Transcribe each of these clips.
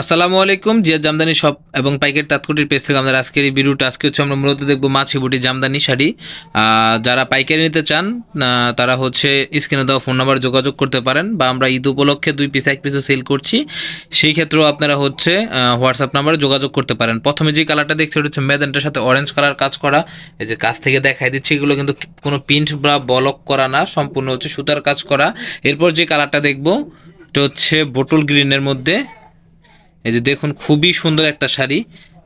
আসসালামু আলাইকুম জিয়া জামদানি শপ এবং পাইকের তাৎকুটির পেজ থেকে আমাদের আজকের এই ভিডিওটা। আজকে হচ্ছে আমরা মূলত দেখব মাছি বুটি জামদানি শাড়ি। যারা পাইকারি নিতে চান তারা হচ্ছে স্ক্রিনে দেওয়া ফোন নাম্বার যোগাযোগ করতে পারেন বা আমরা ঈদ উপলক্ষে দুই পিস এক পিসও সেল করছি। সেই ক্ষেত্রেও আপনারা হচ্ছে হোয়াটসঅ্যাপ নাম্বারে যোগাযোগ করতে পারেন। প্রথমে যে কালারটা দেখছি, ওটা হচ্ছে মেদানটার সাথে অরেঞ্জ কালার কাজ করা। এই যে কাছ থেকে দেখাই দিচ্ছি, এগুলো কিন্তু কোনো প্রিন্ট বা বলক করা না, সম্পূর্ণ হচ্ছে সুতার কাজ করা। এরপর যে কালারটা দেখব, এটা হচ্ছে বোটল গ্রিনের মধ্যে। এই যে দেখুন খুবই সুন্দর একটা শাড়ি।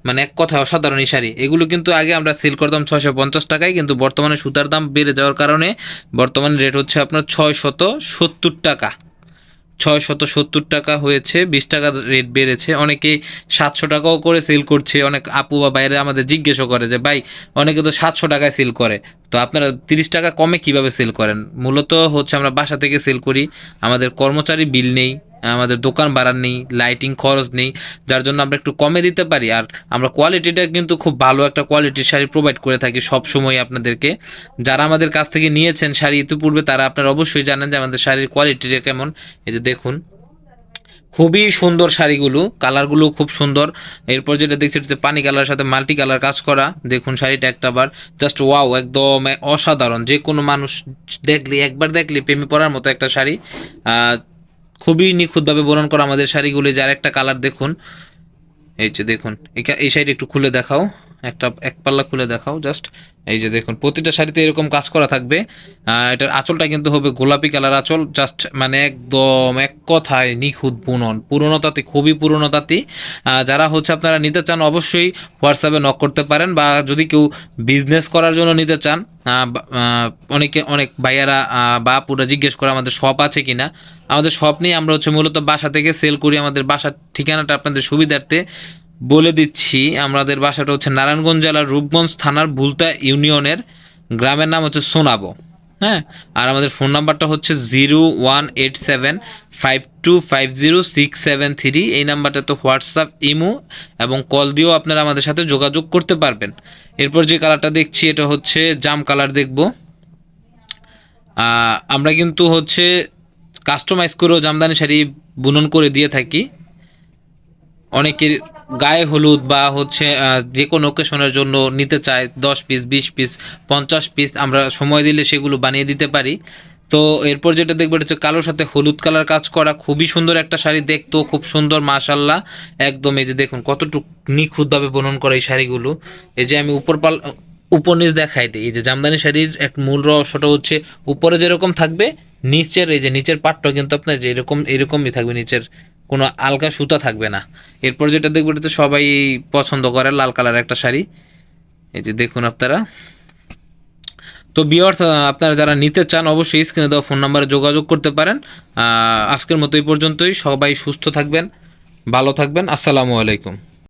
মানে এক কথায় অসাধারণ এই শাড়ি। এগুলো কিন্তু আগে আমরা সেল করতাম ছয়শো পঞ্চাশ টাকায়, কিন্তু বর্তমানে সুতার দাম বেড়ে যাওয়ার কারণে বর্তমানে রেট হচ্ছে আপনার ছয় শত সত্তর টাকা। ছয় শত সত্তর টাকা হয়েছে, বিশ টাকা রেট বেড়েছে। অনেকেই সাতশো টাকাও করে সেল করছে। অনেক আপু বা বাইরে আমাদের জিজ্ঞেসও করে যে, ভাই, অনেকে তো সাতশো টাকায় সেল করে। তো আপনারা তিরিশ টাকা কমে কীভাবে সেল করেন? মূলত হচ্ছে আমরা বাসা থেকে সেল করি। আমাদের কর্মচারী বিল নেই। আমাদের দোকান বাড়ার নেই লাইটিং খরচ নেই, যার জন্য আমরা একটু কমে দিতে পারি। আর আমরা কোয়ালিটিটা কিন্তু খুব ভালো একটা কোয়ালিটির শাড়ি প্রোভাইড করে থাকি সব সময় আপনাদেরকে। যারা আমাদের কাছ থেকে নিয়েছেন শাড়ি ইতিপূর্বে, তারা আপনারা অবশ্যই জানেন যে আমাদের শাড়ির কোয়ালিটিটা কেমন। এই যে দেখুন, খুবই সুন্দর শাড়িগুলো, কালারগুলো খুব সুন্দর। এরপর যেটা দেখছি হচ্ছে পানি কালারের সাথে মাল্টি কালার কাজ করা। দেখুন শাড়িটা একটা বার জাস্ট ওয়াও একদম অসাধারণ। যে কোনো মানুষ দেখলে, একবার দেখলে প্রেমে পড়ার মতো একটা শাড়ি। খুবই নিখুঁতভাবে বরণ করা আমাদের শাড়িগুলি, যার একটা কালার দেখুন। এই যে দেখুন এই শাড়ি একটু খুলে দেখাও। একটা এক পাল্লা খুলে দেখাও জাস্ট এই যে দেখুন, প্রতিটা শাড়িতে এরকম কাজ করা থাকবে। এটার আঁচলটা কিন্তু হবে গোলাপি কালার আঁচল জাস্ট মানে একদম এক কথায় নিখুঁত বুনন। পুরনো তাঁতি, খুবই পুরনো তাঁতি। যারা হচ্ছে আপনারা নিতে চান, অবশ্যই হোয়াটসঅ্যাপে নক করতে পারেন বা যদি কেউ বিজনেস করার জন্য নিতে চান অনেকে, অনেক ভাইয়ারা বা পুরো জিজ্ঞেস করে আমাদের শপ আছে কিনা। আমাদের শপ নেই আমরা হচ্ছে মূলত বাসা থেকে সেল করি, আমাদের বাসার ঠিকানাটা আপনাদের সুবিধার্থে। বলে দিচ্ছি, আমাদের বাসাটা হচ্ছে নারায়ণগঞ্জ জেলার রূপগঞ্জ থানার ভুলতা ইউনিয়নের গ্রামের নাম হচ্ছে সোনাবো হ্যাঁ? আর আমাদের ফোন নাম্বারটা হচ্ছে zero one eight seven five two five zero six seven three, এই নাম্বারটা তো হোয়াটসঅ্যাপ, ইমো এবং কল দিয়েও আপনারা আমাদের সাথে যোগাযোগ করতে পারবেন। এরপর যে কালারটা দেখছি, এটা হচ্ছে জাম কালার দেখব। আমরা কিন্তু হচ্ছে কাস্টমাইজ করেও জামদানি শাড়ি বুনন করে দিয়ে থাকি। অনেকের গায়ে হলুদ বা হচ্ছে যে কোনো ওকেশনের জন্য নিতে চায়, দশ পিস বিশ পিস পঞ্চাশ পিস আমরা সময় দিলে সেগুলো বানিয়ে দিতে পারি। তো এরপর যেটা দেখবে, এটা হচ্ছে কালোর সাথে হলুদ কালার কাজ করা। খুবই সুন্দর একটা শাড়ি দেখতেও খুব সুন্দর মাশাল্লাহ একদম এই যে দেখুন, কতটুকু নিখুঁতভাবে বনন করা এই শাড়িগুলো। এই যে আমি উপর পাল, উপর নিচ দেখাই দিই। এই যে জামদানি শাড়ির এক মূল রহস্যটা হচ্ছে, উপরে যেরকম থাকবে, নিচের, এই যে নিচের পাটটা কিন্তু আপনার যে এরকম, এরকমই থাকবে নিচের কোনো আলগা সুতা থাকবে না। এরপর যেটা দেখবেন এটা তো সবাই পছন্দ করে, লাল কালার একটা শাড়ি। এই যে দেখুন আপনারা। তো বিয়ার্স আপনারা যারা নিতে চান অবশ্যই স্ক্রিনে দেওয়া ফোন নাম্বারে যোগাযোগ করতে পারেন। আজকের মতো এই পর্যন্তই। সবাই সুস্থ থাকবেন, ভালো থাকবেন। আসসালামু আলাইকুম।